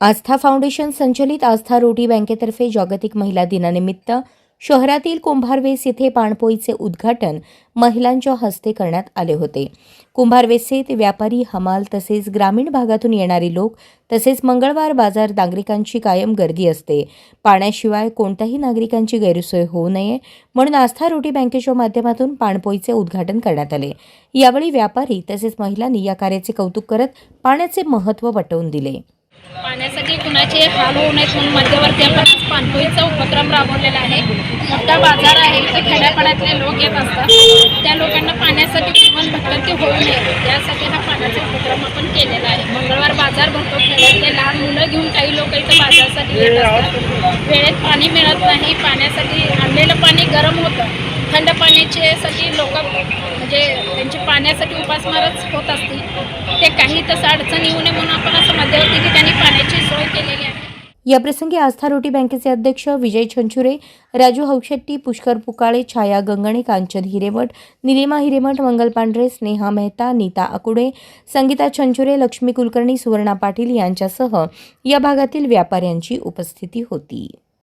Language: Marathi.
आस्था फाउंडेशन संचलित आस्था रोटी बँकेतर्फे जागतिक महिला दिनानिमित्त शहरातील कुंभारवेस येथे पाणपोईचे उद्घाटन महिलांच्या हस्ते करण्यात आले होते. कुंभारवेसेत व्यापारी हमाल तसेच ग्रामीण भागातून येणारे लोक तसेच मंगळवार बाजार नागरिकांची कायम गर्दी असते. पाण्याशिवाय कोणत्याही नागरिकांची गैरसोय होऊ नये म्हणून आस्था रोटी बँकेच्या माध्यमातून पाणपोईचे उद्घाटन करण्यात आले. यावेळी व्यापारी तसेच महिलांनी या कार्याचे कौतुक करत पाण्याचे महत्त्व पटवून दिले. पाण्यासाठी कुणाचे हाल होऊ नयेत म्हणून मध्यवर्ती आपण आज पाणपोईचा उपक्रम राबवलेला आहे. मोठा बाजार आहे. इथे खेड्यापाड्यातले लोक येत असतात. त्या लोकांना पाण्यासाठी जीवन भटकंती होऊ नये. यासाठी हा पाण्याचा उपक्रम आपण केलेला आहे. मंगळवार बाजार भरतो. खेड्या घेऊन काही लोक इथं बाजारासाठी येत असतात. वेळेत पाणी मिळत नाही पाण्यासाठी आणलेलं पाणी गरम होतं. थंड पाण्याच्यासाठी लोक म्हणजे त्यांची पाण्यासाठी उपासमारच होत असतील. ते काही तसं अडचण येऊ नये म्हणून आपण असं मध्यवर्ती ठिकाणी पाणी याप्रसंगी आस्था रोटी बँकेचे अध्यक्ष विजय छंचुरे राजू हौशेट्टी पुष्कर पुकाळे छाया गंगणे कांचन हिरेमठ निलिमा हिरेमठ मंगल पांढरे स्नेहा मेहता नीता आकुडे संगीता छंचुरे लक्ष्मी कुलकर्णी सुवर्णा पाटील यांच्यासह या भागातील व्यापाऱ्यांची उपस्थिती होती.